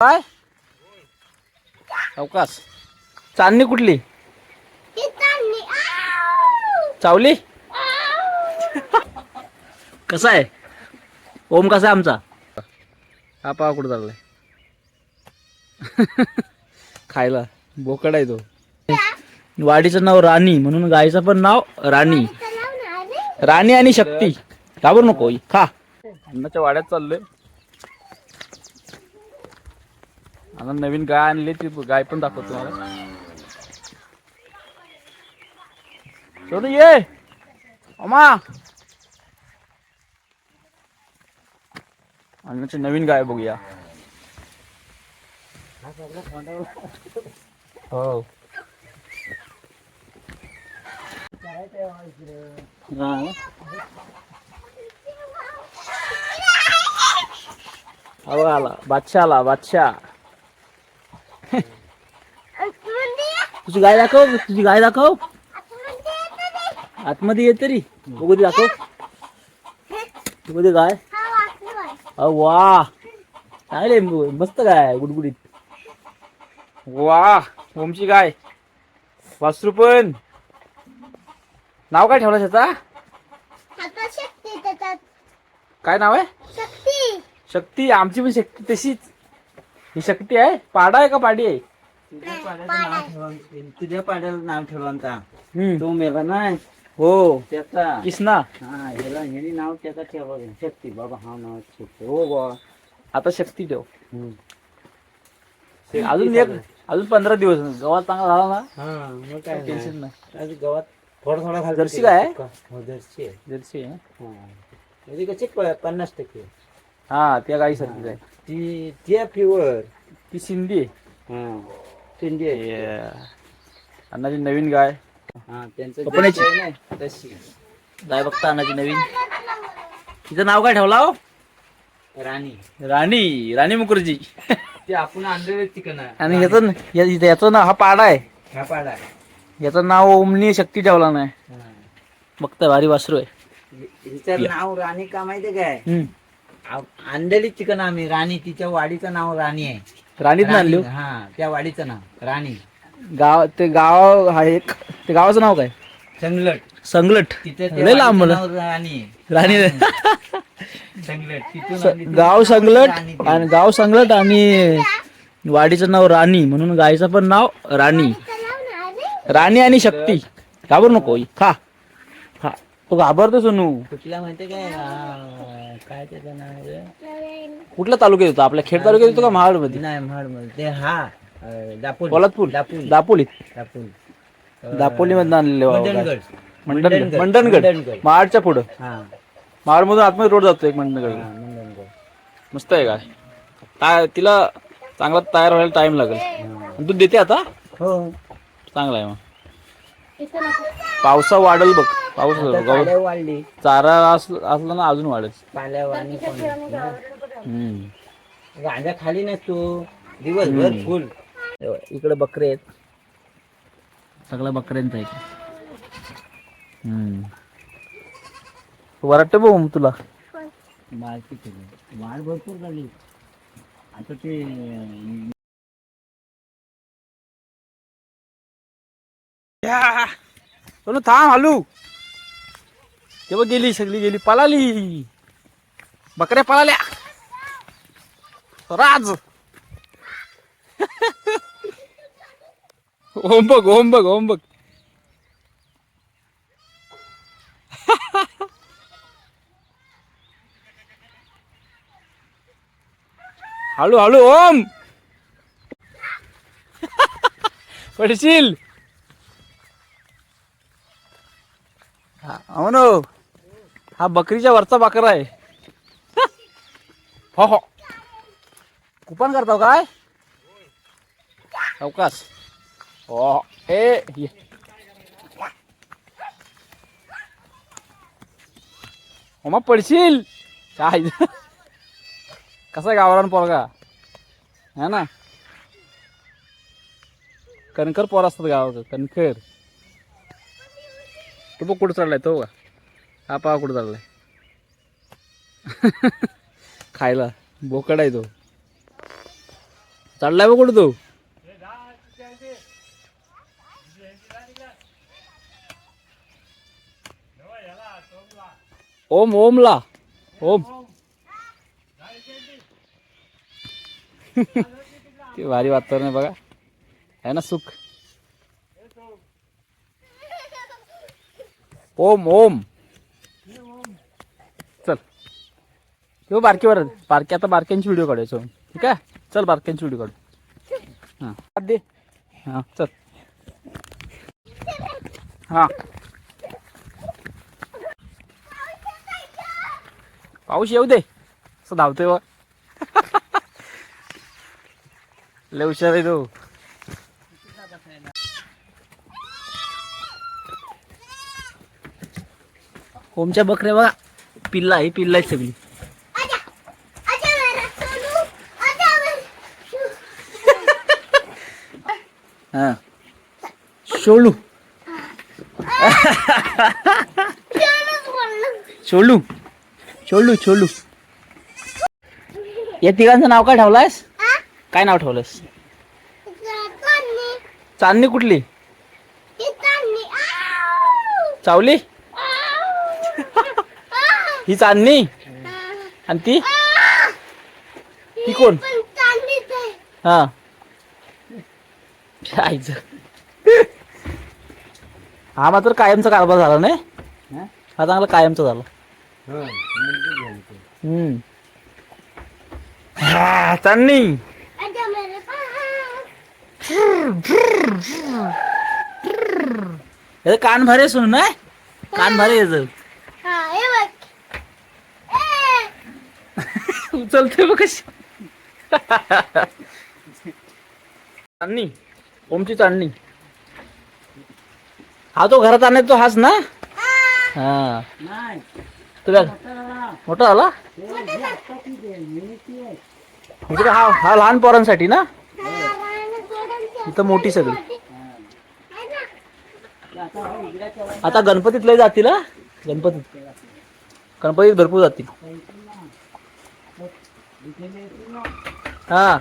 काय? अवकाश. चांदणी कुठली? चावली? कसा आहे? ओम कसा आहे आमचा? हा पावा कुठं चाललाय. खायला. बोकड आहे तो. वाडीचं नाव राणी म्हणून गायचं पण नाव राणी? राणी आणि शक्ती. घाबरू नको खा. अन्नाच्या वाड्यात चाललोय. आता नवीन गाय आणली ती गाय पण दाखवतो तुम्हाला. सोनू ये! अमा अन्नाची नवीन गाय बघूया. हो. आला बादशाह आला बादशाह तुझी गाय दाखव तुझी गाय दाखव. आतमध्ये ये तरी. बघू दे दाखव. बघू दे गाय. अ वा. चांगले मस्त गाय गुडगुडीत. वा ओमची गाय. वासरू पण. नाव काय ठेवलं त्याचा आता शक्ती त्याच्यात. काय नाव आहे? शक्ती. शक्ती आमची पण शक्ती तशीच. ही शक्ती आहे. पाडा आहे का पाडी आहे? तुझ्या पाड्याचं नाव ठेवा तुझ्या पाड्याला नाव ठेवा हम्म. तो मेला नाही? हो. त्याचा. किसना. हा ह्याला ह्यानी नाव त्याचा ठेवा शक्ती बाबा हा नाव शक्ती हो बा आता शक्ती ठेव. अजून एक अजून पंधरा दिवस गव्हात चांगला झाला ना? हा मग काय टेन्शन नाही. आज गावात थोडा थोडा घालतो जर्सी. काय? हो जर्सी आहे. जर्सी आहे हा. म्हणजे कशी प- पन्नास टक्के. हा त्या गाई सारखीच आहे. ती त्या प्युअर ती सिंधी आहे. हा. सिंधी आहे. अन्नाची नवीन गाय. हा त्यांचं कपड्याची? जर्सी आहे ना, तशी. गाय बघता अन्नाची नवीन. तिचं नाव काय ठेवला हो? राणी. राणी राणी मुखर्जी. ते आपण आणलेले आणि ह्याचं या- याचं नाव हा पाडा आहे. ह्या पाडा आहे. याचं नाव ओमनी शक्ती ठेवला नाही. हा. बघता भारी वासरू आहे. हिचं नाव राणी का माहितीये काय? हम्म. आ- आणलेली चिकन आम्ही राणी. तिच्या वाडीचं नाव राणी आहे. राणीत आणली? हो. हा त्या वाडीचं नाव राणी. गाव ते गाव हा एक. ते गावाचं नाव काय? संगलट. संगलट. तिथे त्या लय लांब वाडीचं मला नाव राणी. आहे राणी संगलट. तिथून स- आणली ती गाव संगलट. आणि गाव संगलट आणि वाडीचं नाव राणी म्हणून गायचं पण नाव राणी. राणी आणि शक्ती. घाबरू नको खा. खा. तो घाबरतो सोनू. कुठल्या माहितीये काय? काय त्याचं नाव? कुठल्या तालुक्यात होतो आपल्या खेड तालुक्यात होतो का महाडमध्ये नाही महाडमध्ये ते हा अ, दापोली. पोलादपूर दापोली. दापोली. दापोली. अ, दापोली मधून आणलेले बाबा. मंडणगड. मंडणगड. मंडणगड. मंडणगड. महाडच्या पुढं. हा. महाड मधून आतमध्ये रोड जातो एक मंडणगड. हा, मंडणगड. मस्त आहे काय? काय तिला चांगला तयार व्हायला टाइम लागेल. आणि दूध देते आता? हो. चांगला आहे मग. पावसा वाढल बघ. पाऊस गवत वाढली. चारा असलं असलं ना अजून वाढेल. हम्म. गांजा खाली नसतो दिवसभर फुल. इकडे बकरे आहेत. सगळ्या बकऱ्यांचा आहे. हम्म. वरट्ट बघ तुला? माल किती माल भरपूर झाली. आता ते सोनू थांब हालू. ते बघ गेली सगळी गेली पळाली. बकऱ्या पळाल्या. राज. ओम बघ ओम बघ ओम बघ. हळू हळू ओम. पडशील हा, हो ना हा बकरीच्या वरचा बाकर आहे. हो हो. कुपन करतो काय? अवकाश. हो, हो ए ये. हो मग पडशील. काय कसा गावरान पोरगा? है ना? कणकर पोर असतात गावाचं कणकर तो बघ कुठं चढलाय तो का हा पाव कुठं चाललाय? खायला. बोकड आहे तो. चढलाय बघ कुठं तो? ओम ओमला. ओम. ते भारी वातावरण आहे बघा. आहे ना सुख? ओम ओम. किंवा बारकीवर? बारकी आता बारक्यांची व्हिडिओ काढायचो ठीक आहे? चल बारक्यांची व्हिडिओ काढू. हां. हात दे. हां चल. हां. पाऊस येऊ दे. असं धावतोय व लय हुशार आहे तो. ओमच्या बकऱ्या बघा. पिल्ला आहे पिल्ला आहे सगळी आजा आजा मेरा सोनू आजा मेरा हा शोलू सोलू सोलू छोलू छोलू छोलू या तिघांचं नाव काय ठेवलंयस काय नाव ठेवलंस चांदणी चांदणी कुठली चावली ही चांदणी आणि ती ती कोण हा आहे हा आईच हा मात्र कायमचा कारभार झाला नाही? हा? हा चांगला कायमचा झाला. हो मुलगी झाली ती. हम्म. हा, चांदणी. याचं कान भारी सुन ना? कान भारी याचं उचलते बघ कशी. चांदणी. ओमची चांदणी हा तो घरात आणत तो हाच ना? हा. तुला मोठा आला इकडे हा हा लहान पोरांसाठी ना? इथं मोठी सगळी. आता गणपतीत लय जातील हा? गणपतीत. गणपतीत भरपूर जातील. हा.